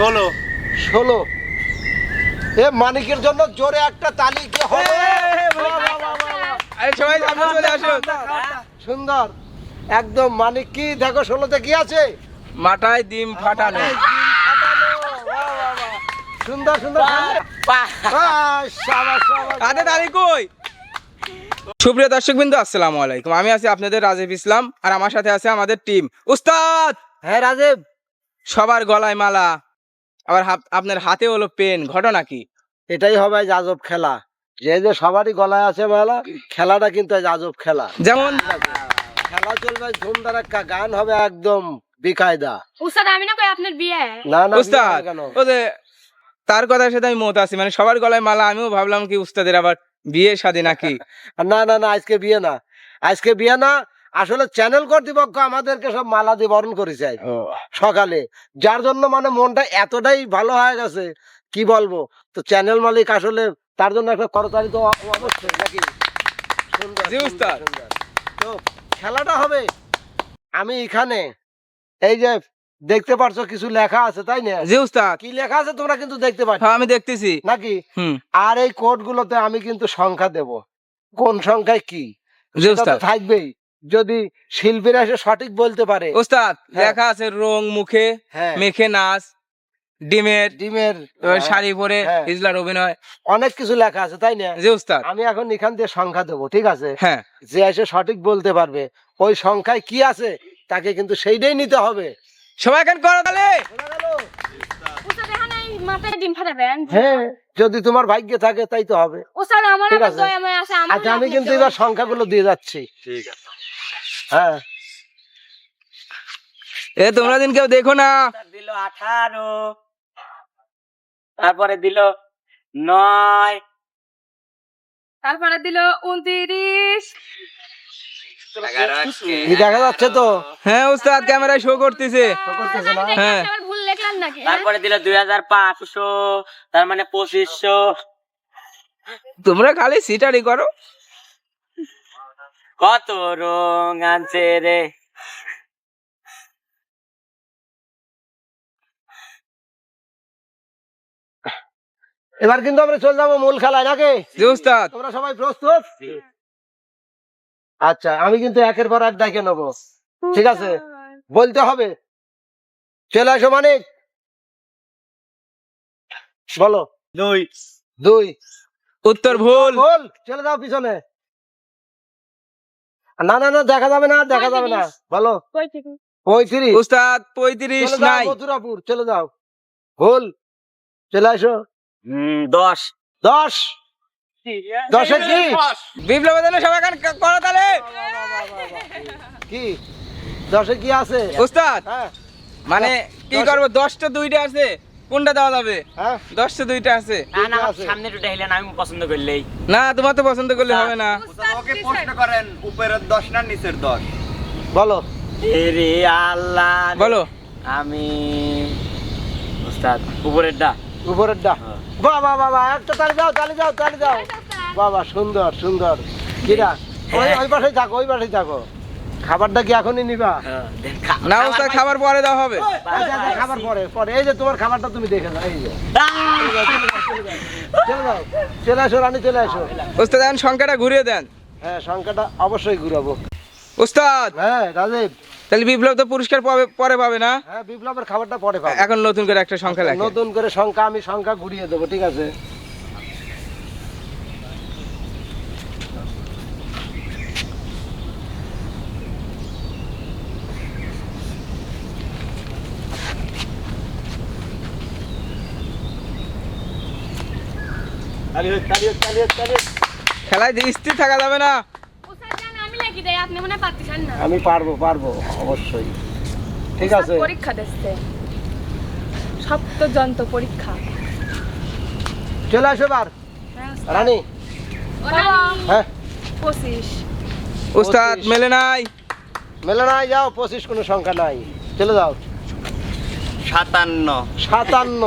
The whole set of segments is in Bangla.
ষোলো। ষোলো। এ মানিকের জন্য জোরে একটা তালি কি হবে? সবাই সামনে চলে সুন্দর। একদম মানিক কি? দেখো ষোলোতে কি আছে? মাথায় ডিম ফাটানো। সুন্দর সুন্দর। হাতে তালি কই? সুপ্রিয় দর্শক বিন্দু আসসালামু আলাইকুম। আমি আছি আপনাদের রাজীব ইসলাম আর আমার সাথে আছে আমাদের টিম। উস্তাদ! হ্যাঁ রাজীব। সবার গলায় মালা। আবার আপনার হাতে হলো পেন ঘটনা কি? এটাই হবে আজব খেলা। যে যে সবারই গলায় আছে মেলা খেলাটা কিন্তু আজব খেলা। যেমন খেলা চলবে ধুমধার একটা গান হবে একদম বিকায়দা। উস্তাদ আমি না কই আপনার বিয়ে? না না উস্তাদ ও যে তার কথার সাথে আমি মত আছি মানে সবার গলায় মালা আমিও ভাবলাম কি উস্তাদের আবার বিয়ে শাদী নাকি? না না না আজকে বিয়ে না। আজকে বিয়ে না আসলে চ্যানেল কর্তৃপক্ষ আমাদেরকে সব মালা দিয়ে বরণ করেছে সকালে। যার জন্য মানে মনটা এতটাই ভালো হয়ে গেছে কি বলব? তো চ্যানেল মালিক আসলে তার জন্য একটা করতালি তো অবশ্যই নাকি। তো খেলাটা হবে। আমি এখানে এই যে দেখতে পারছ কিছু লেখা আছে তাই না? জি উস্তাদ। কি লেখা আছে তোমরা কিন্তু দেখতে পাচ্ছ। হ্যাঁ আমি দেখতেছি। নাকি? আর এই কোড গুলোতে আমি কিন্তু সংখ্যা দেব। কোন সংখ্যায় কি? জি উস্তাদ। থাকবেই। যদি শিল্পীরা এসে সঠিক বলতে পারে। উস্তাদ হ্যাঁ। লেখা আছে রং মুখে হ্যাঁ। মেখে নাচ ডিমের ডিমের হ্যাঁ, শাড়ি পরে হ্যাঁ। হিজলার অভিনয়। অনেক কিছু লেখা আছে তাই না? জি উস্তাদ আমি এখন এখান দিয়ে সংখ্যা দেবো ঠিক আছে? হ্যাঁ। যে এসে সঠিক বলতে পারবে ওই সংখ্যায় কি আছে তাকে কিন্তু সেইটাই নিতে হবে। সবাই এখন করো তাহলে। মাথায় ডিম ফাটাবেন? হ্যাঁ যদি তোমার ভাগ্যে থাকে তাই তো হবে। আমার আচ্ছা আমি কিন্তু এবার সংখ্যাগুলো দিয়ে যাচ্ছি। ঠিক আছে। হ্যাঁ। এ তোমরা দিন কেউ দেখো না। দিল আঠারো। তারপরে দিল নয়। তারপরে দিল উনত্রিশ। দেখা যাচ্ছে তো। হ্যাঁ উস্তাদ ক্যামেরায় শো করতেছে করতেছে হ্যাঁ। আবার ভুল লিখলাম নাকি? হ্যাঁ? তারপরে দিল দুই হাজার পাঁচশো তার মানে পঁচিশশো। তোমরা খালি সিটারি করো। কত রং আনছে রে। এবার কিন্তু আমরা চলে যাব মূল খেলায় নাকি? তোমরা সবাই প্রস্তুত? আচ্ছা আমি কিন্তু একের পর এক দেখে নেব। ঠিক আছে? বলতে হবে চলে আসো মানিক। বলো। দুই। দুই। উত্তর ভুল। বল চলে যাও পিছনে। না না না দেখা যাবে না দেখা যাবে না। বলো। পঁয়ত্রিশ। উস্তাদ পঁয়ত্রিশ চলে যাও নাই। মথুরাপুর চলে যাও। ভুল। চলে আসো। দশ। দশ। দশে কি? বিপ্লব সবাই এখন করো তাহলে। কি? দশে কি আছে? উস্তাদ হ্যাঁ। মানে কি করব? দশটা দুইটা আছে। কোনটা দেওয়া যাবে? হ্যাঁ। দশটা দুইটা আছে। সামনে দুটা হিলেন আমি পছন্দ করলেই। না তোমার তো পছন্দ করলে হবে না। ওকে প্রশ্ন করেন উপরের দশ না নিচের দশ? বলো। রে আল্লাহ বলো। আমি উস্তাদ উপরের ডা উপরের ডা হ্যাঁ। বাবা বাবা একটা তালি যাও তালি যাও তালি যাও বাবা সুন্দর সুন্দর। কিরা? ওই ওই পাশে থাকো ওই পাশে থাকো। খাবারটা কি এখনই নিবা? না উস্তাদ খাবার পরে দেওয়া হবে। খাবার পরে পরে। এই যে তোমার খাবারটা তুমি দেখে নাও এই যে। চলে আসো রানী চলে আসো। উস্তাদ এখন সংখ্যাটা ঘুরিয়ে দেন। হ্যাঁ সংখ্যাটা অবশ্যই ঘুরাবো। ওস্তাদ! হ্যাঁ রাজীব। তাহলে বিপ্লব তো পুরস্কার পাবে- পরে পাবে না? হ্যাঁ বিপ্লবের খাবারটা পরে পাবো। এখন নতুন করে একটা সংখ্যা লেখে। নতুন করে সংখ্যা আমি সংখ্যা ঘুরিয়ে দেবো ঠিক আছে? খেলায় যে স্থির থাকা যাবে না। আমি পারব পারব অবশ্যই। ঠিক আছে। পরীক্ষা দিচ্ছে। পরীক্ষা। চলে আসো এবার। হ্যাঁ রানী। হ্যাঁ। পঁচিশ। উস্তাদ মেলে নাই। মেলে নাই যাও পঁচিশ কোনো সংখ্যা নাই। চলে যাও। সাতান্ন। সাতান্ন।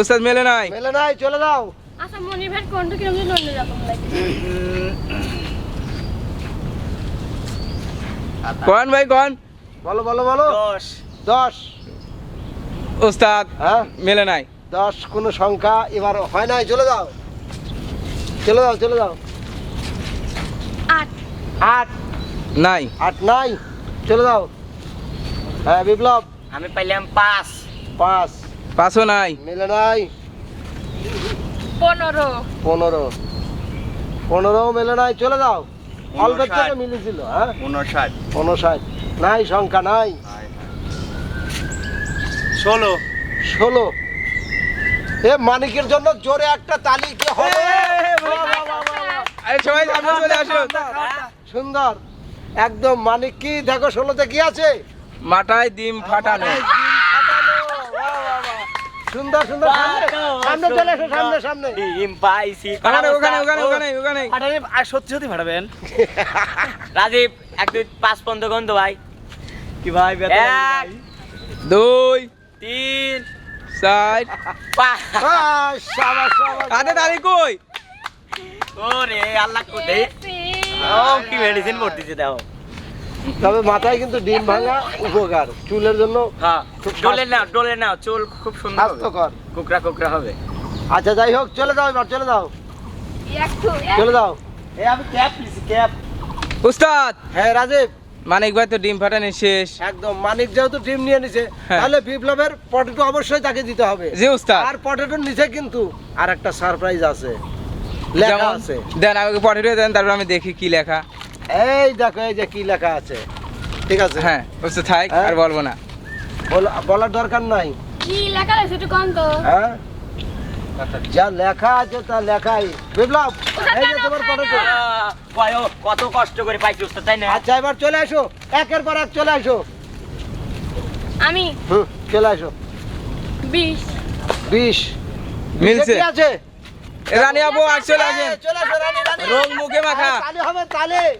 উস্তাদ মেলে নাই। মেলে নাই চলে যাও। আচ্ছা মনিভার কোনটা কীরকম যেন অন্যরকম লাগে। কন ভাই কন? বলো বলো বলো। দশ। দশ। উস্তাদ হ্যাঁ? মেলে নাই। দশ কোনো সংখ্যা এবার হয় নাই চলে যাও। চলে যাও চলে যাও। আট। আট। নাই। আট নাই চলে যাও। হ্যাঁ বিপ্লব। আমি পাইলাম পাঁচ। পাঁচ। পাঁচও নাই। মেলে নাই। পনেরো। পনেরো। পনেরো মেলে নাই চলে যাও। অল্পের থেকে মিলেছিল হ্যাঁ? উনষাট উনষাট নাই সংখ্যা নাই। ষোলো। ষোলো। এ মানিকের জন্য জোরে একটা তালি কি হবে? সবাই সামনে চলে আসুন সুন্দর। একদম মানিক কি দেখো ষোলোতে কি আছে? মাথায় ডিম ফাটানো। সুন্দর সুন্দর সামনে সামনে চলে এসো সামনে সামনে। ডিম পাইছি ওখানে ওখানে ওখানে ওখানে ওখানে। আর সত্যি সত্যি ফাটাবেন রাজীব এক দুই পাঁচ পর্যন্ত গন্ধ ভাই। কি ভাই এক দুই তিন চার। পাঁচ। হাতে তালি কই? ওরে আল্লাহ পেয়েছি। ও কি মেডিসিন ভর্তিছে দেখো। তবে মাথায় কিন্তু ডিম ভাঙা উপকার। চুলের জন্য হ্যাঁ খুব নাও ডোলে নাও চুল খুব সুন্দর হবে। স্বাস্থ্যকর। কুকরা কুকরা হবে। আচ্ছা যাই হোক চলে যাও এবার চলে যাও। চলে যাও। এ আমি ক্যাপ লিছি ক্যাপ। উস্তাদ! হ্যাঁ রাজীব। মানিক ভাই তো ডিম ফাটানো শেষ। একদম মানিক যেহেতু টিম নিয়ে নিছে হ্যাঁ। তাহলে বিপ্লবের পটেটো অবশ্যই তাকে দিতে হবে। জি উস্তাদ। আর পটেটোর নিচে কিন্তু আর একটা সারপ্রাইজ আছে। লেখা আছে। দেন আমাকে পটেটো দেন তারপর আমি দেখি কি লেখা। এই দেখো এই যে কি লেখা আছে। ঠিক আছে? হ্যাঁ উস্তাদ থাক হ্যাঁ। আর বলব না। বল- বলার দরকার নাই। কি লেখা আছে একটু কম তো। হ্যাঁ? যা লেখা আছে তা লেখাই। বিপ্লব এই যে তোমার কয় ও, কত কষ্ট করে পাইছি উস্তাদ তাই না? আচ্ছা এবার চলে আসো। একের পর এক চলে আসো। আমি? হুম চলে আসো। বিশ। বিশ। মিলছে। কি আছে। রানী আর চলে আসেন। চলে আসো রানী রানী। রং মুখে মাখা। তালে হবে তালে।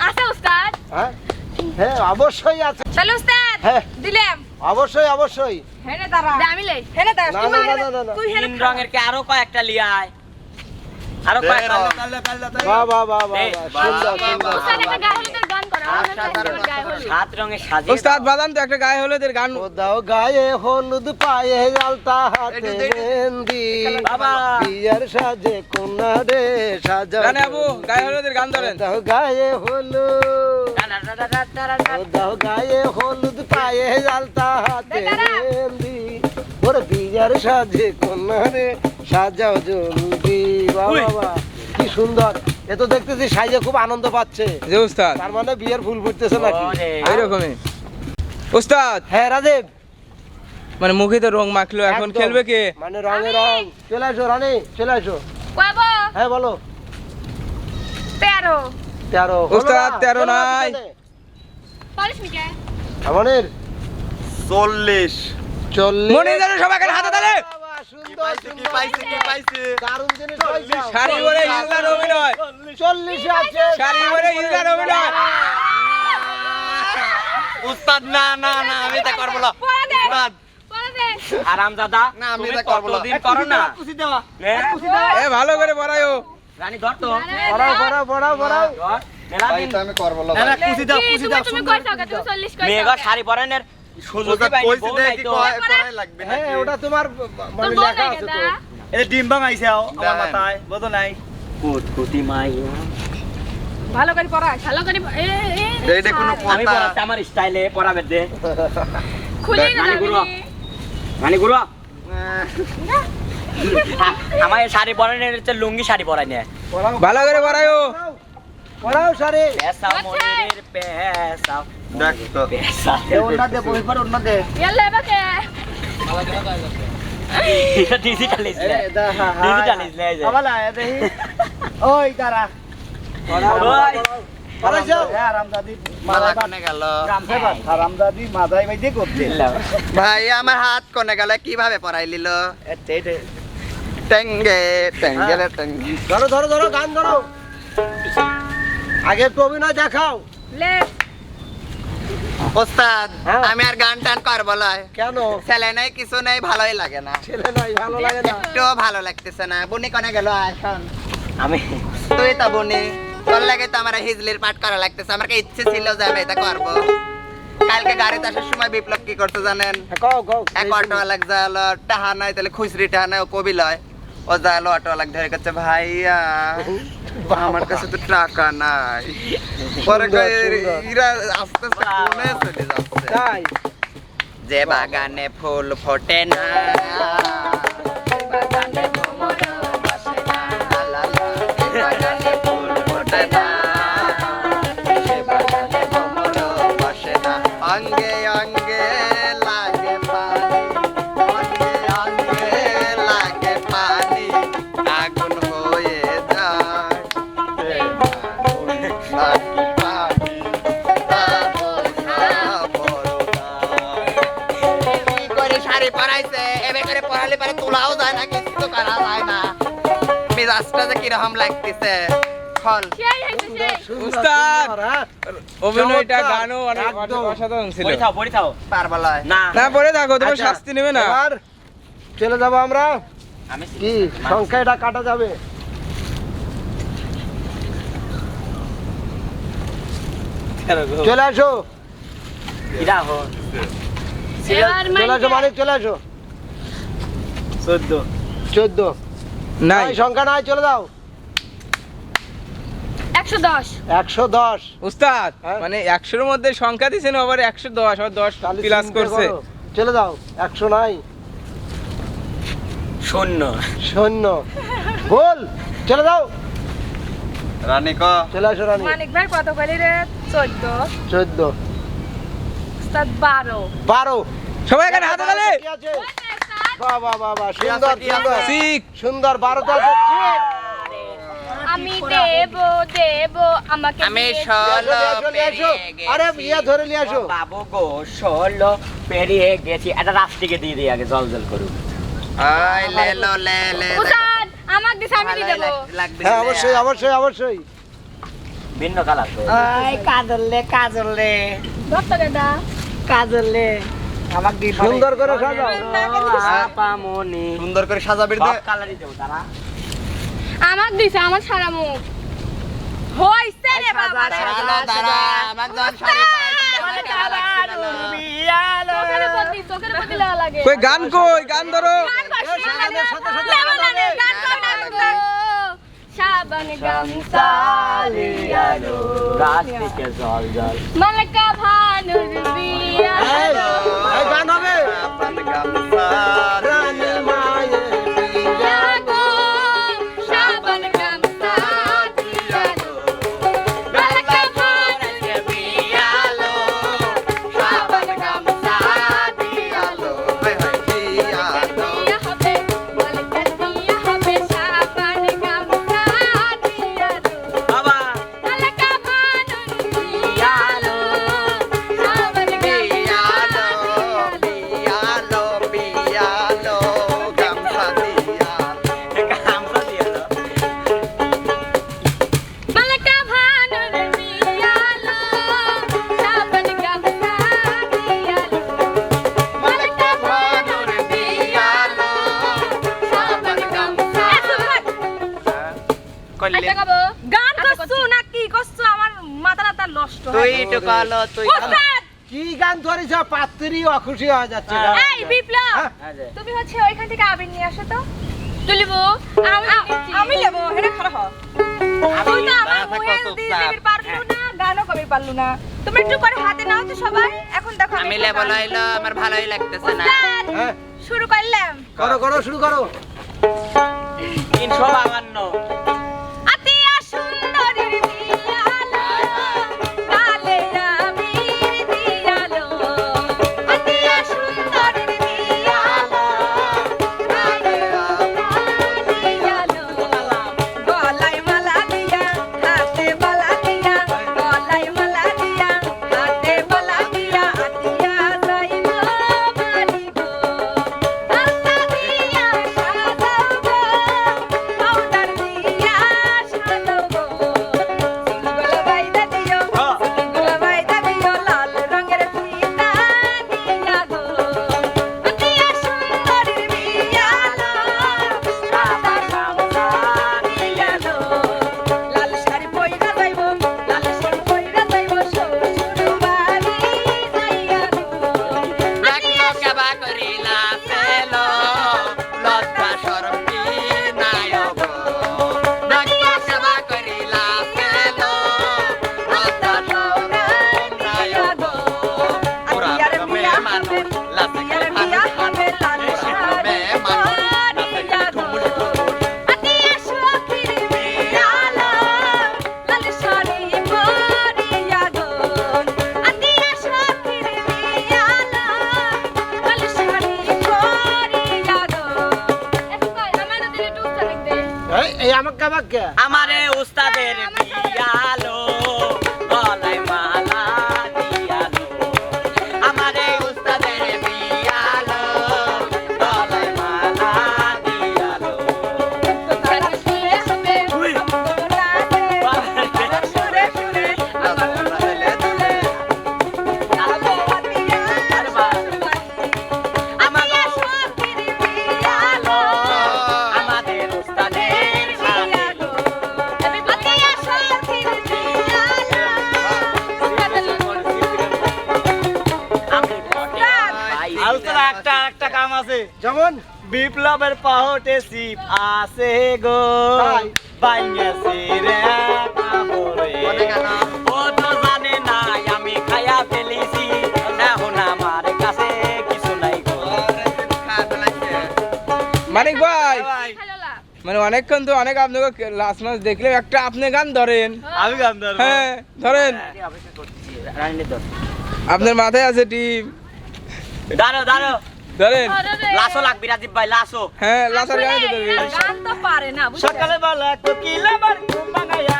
আছে উস্তাদ? হ্যাঁ? হ্যাঁ অবশ্যই আছে। চলো উস্তাদ হ্যাঁ। দিলাম। অবশ্যই অবশ্যই। হেনে তারা আমি লই। হেনে তারা তুই হেনে রঙের কে আরও কয়েকটা লিয়ায়। আরও দে কয়েকটা রং। বাহ বাহ বাহ বাহ এই, বাহ, সুন্দর সুন্দর। উস্তাদ বাদাম তো একটা গায়ে হলুদের গান। ও দাও গায়ে হলুদ পায়ে আলতা হাতে মেহেন্দি বাবা। বিয়ার সাজে কোনা রে সাজা আপু গায়ে হলুদের গান ধরেন। দাও গায়ে হলুদ। দাও ও দাও গায়ে হলুদ পায়ে আলতা হাতে। মেহেন্দি ওরে বিয়ার সাজে কোনা রে সাজাও জলদি বাবা বাবা কি সুন্দর। এ তো দেখতেছি সাইজে খুব আনন্দ পাচ্ছে। যে উস্তাদ। তার মানে বিয়ের ফুল ফুটতেছে নাকি? ওরে। এইরকমই। উস্তাদ। হ্যাঁ রাজীব। মানে মুখে তো রং মাখলো এখন খেলবে কে? মানে রঙে রং। চলে আসো রানী চলে আসো। হ্যাঁ বলো। তেরো। তেরো। ওস্তাদ, তেরো নাই। আমাদের চল্লিশ চল্লিশ। মনে যেন সবাই হাতে তালে। সুন্দর, সুন্দর। পাইছে কি পাইছে? দারুণ জিনিস পাইছো। শাড়ি পরে ইলদার অভিনয়। চল্লিশে আছে। শাড়ি পরে ইলদার অভিনয়। উস্তাদ না না না আমি তা করব না। উস্তাদ। আরাম দাদা না, আমি তুমি এটা না। কতদিন করো না? এ ভালো করে পড়ায়ও রানী ধর তো। পড়াও পড়াও পড়াও পড়াও। মেলা দিন আমি করব না। কুচি দাও কুচি দাও তুমি কইছো কে তুমি 40 কইছো মেয়েগো শাড়ি পরানের সুযোগই উস্তাদ পাইনি কইছে বউ দে নাই কি তো। কয়- করাই লাগবে হ্যাঁ ওটা তোমার মানে লেখা আছে তো। এটা ডিম ভাঙ আইছে আমার মাথায় বোঝো নাই। কুতকুতি মাই ভালো করে পড়াই ভালো করে এ এ এইটা কোনো আমি কথা আমার স্টাইলে পড়াবে দে। খুলি না নানি গুরু। রানী গুরু। আমার এই শাড়ি পরানের হচ্ছে লুঙ্গি শাড়ি পরাই নে পড়াও ভালো করে পড়ায়ও পড়াও সারে পেশা মনের পেশা ওই ভাই আমার হাত কোনে গেল কীভাবে পড়াই লিল ধরো ধরো ধরো গান ধরো আগে একটু অভিনয় দেখাও লে ওস্তাদ হ্যাঁ। আমি আর গান টান করব লয়। কেন? ছেলে নাই কিছু নাই ভালোই লাগে না। ছেলে নাই ভালো লাগে না। একটু ভালো লাগতেছে না। বুনি কোনে গেল? এখন আমি তুই তো বুনি। তোর লাগে তো আমার হিজলির পাঠ করা লাগতেছে। আমার ইচ্ছে ছিল যে আমি এটা করব। কালকে গাড়িতে আসার সময় বিপ্লব কি করতে জানেন? হ্যাঁ, কও কও। এক অটোওয়ালাক টাহা নাই তাহলে খুচরি টাহা নাই ও কবি লয়। ও যালো অটোওয়ালাক ধরে কাছে ভাইয়া আমার কাছে তো টাকা নাই। পরে। ইরা আস্তে আস্তে কোনে চলে যাচ্ছে। তাই? যে বাগানে ফুল ফোটে না বাগানে ভ্রমর বসে না, লা লা, বাগানে ফুল ফোটে না, কীরকম লাগতেছে? ফল উস্তাদ! অভিনয়টা গানও অনেক অসাধারণ ছিল। পড়ে থাও পড়ে থাও। পারবা লয় না। না পরে থাকো তোমার আচ্ছা, শাস্তি নেবে না। এবার চলে যাব আমরা। আমি কি? সংখ্যা এটা কাটা যাবে। চলে আসো। চলে আসো মালিক চলে আসো। চোদ্দ। চোদ্দ। নাই। নাই সংখ্যা নাই চলে যাও। একশো দশ। একশো দশ। উস্তাদ হ্যাঁ? মানে একশোর মধ্যে সংখ্যা আবার একশো দশ আবার দশ প্লাস করছে। চলে যাও একশো নাই। শূন্য। শূন্য। বল চলে যাও। রানী ক? চলে আসো রানী। মানিক ভাই কত করে রে? চোদ্দ। চোদ্দ। উস্তাদ বারো। বারো। সবাই এখানে হাতে তালে বাহ, বাহ, বাহ, বাহ, সুন্দর বারোটা। আমি দেব দেব আমাকে আমি ষোলো আরে। ইয়ে ধরে নিয়ে আসো। বাবু গো ষোলো পেরিয়ে গেছি। একটা রাস্তিকে দিয়ে দিই আগে জল জল করুক। লে লো লে লে আমি দিয়ে দেবো। হ্যাঁ অবশ্যই অবশ্যই অবশ্যই। ভিন্ন কালার তো। ওই কাজলে কাজলে ধরতো কেটা কাজলে আমাক দি সুন্দর করে সাজাও। সুন্দর করে সাজাবি দে কালারই দেবো তারা আমাক দিছে আমার সারা মুখ হইছে রে বাবা রে। দাঁড়া, আমার যখন শাড়ি পরাইছিল, আমার কেনা লাগছিল না। চোখের উপর দি, চোখের উপর দিলে লাগে। কই গান কই গান ধরো। সাবান গামছা রাস্তিকে জল জল মালাকা ভালো তুই কি গান ধরেছ? পাত্রী অখুশি হয়ে যাচ্ছে। হ্যাঁ, এই বিপ্লব! হ্যাঁ? তুমি হচ্ছে ওইখান থেকে আবির নিয়ে আসো তো। আমি খারাপ তো আমার মুখে হ্যাঁ। না গানও কবি না। তুমি একটু করে হাতে নাও তো সবাই। এখন দেখো আমি লেবো লইলো আমার ভালোই লাগতেছে না। শুরু করলাম। করো করো শুরু করো। 352 এই আমাকে আমাকে। আমারে উস্তাদের বিয়ালো। আছে? যেমন? বিপ্লবের পাহটে সিপ আছে গো। তাই? রে কাপড়ে বলে কেন? ও তো জানে না আমি খায়া ফেলেছি। এখন আমার কাছে কিছু নাই গো। মানিক ভাই। মানে অনেকক্ষণ তো অনেক আপনাকে লাস্ট মাস দেখলে একটা আপনি গান ধরেন। আমি গান হ্যাঁ ধরেন। রানীর দর আপনার মাথায় আছে টিম? দাঁড়ো দাঁড়ো ধরেন লাশও লাগবি রাজীব ভাই লাশও হ্যাঁ লাসার গান তো গান তো পারে না? সকালে বেলা কোকিল আমার ঘুম ভাঙাইয়া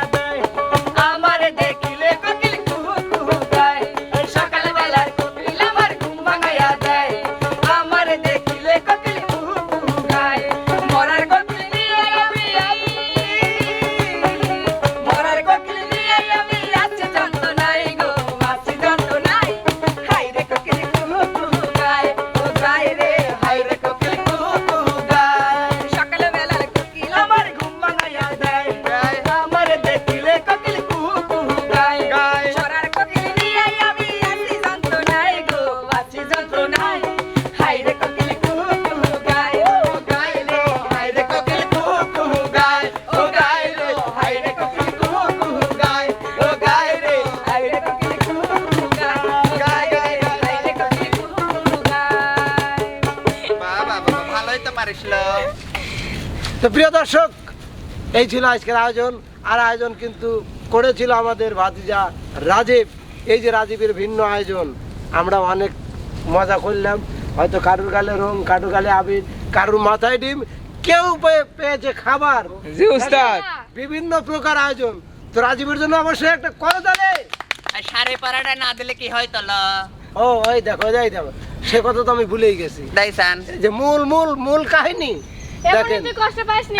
এই ছিল আজকের আয়োজন। আর আয়োজন কিন্তু করেছিল আমাদের ভাতিজা রাজীব। এই যে রাজীবের ভিন্ন আয়োজন আমরা অনেক মজা করলাম। হয়তো কারুর গালে রং কারুর গালে আবির কারুর মাথায় ডিম কেউ পেয়েছে খাবার। বিভিন্ন প্রকার আয়োজন। তো রাজীবের জন্য অবশ্যই একটা করে তাহলে সাড়ে পাড়াটা না দিলে কি হয় তল ও ওই দেখো যাই দেখো। সে কথা তো আমি ভুলেই গেছি। দাইসান। যে মূল মূল মূল কাহিনী। দেখেন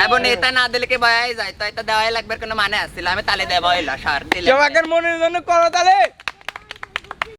এখন এটা না দিলে কি বয়াই যায়? তো এটা দেওয়াই লাগবে কোনো মানে আসছিল আমি তালে দেবো এলা সার দিলে। একের মনের জন্য করো তাহলে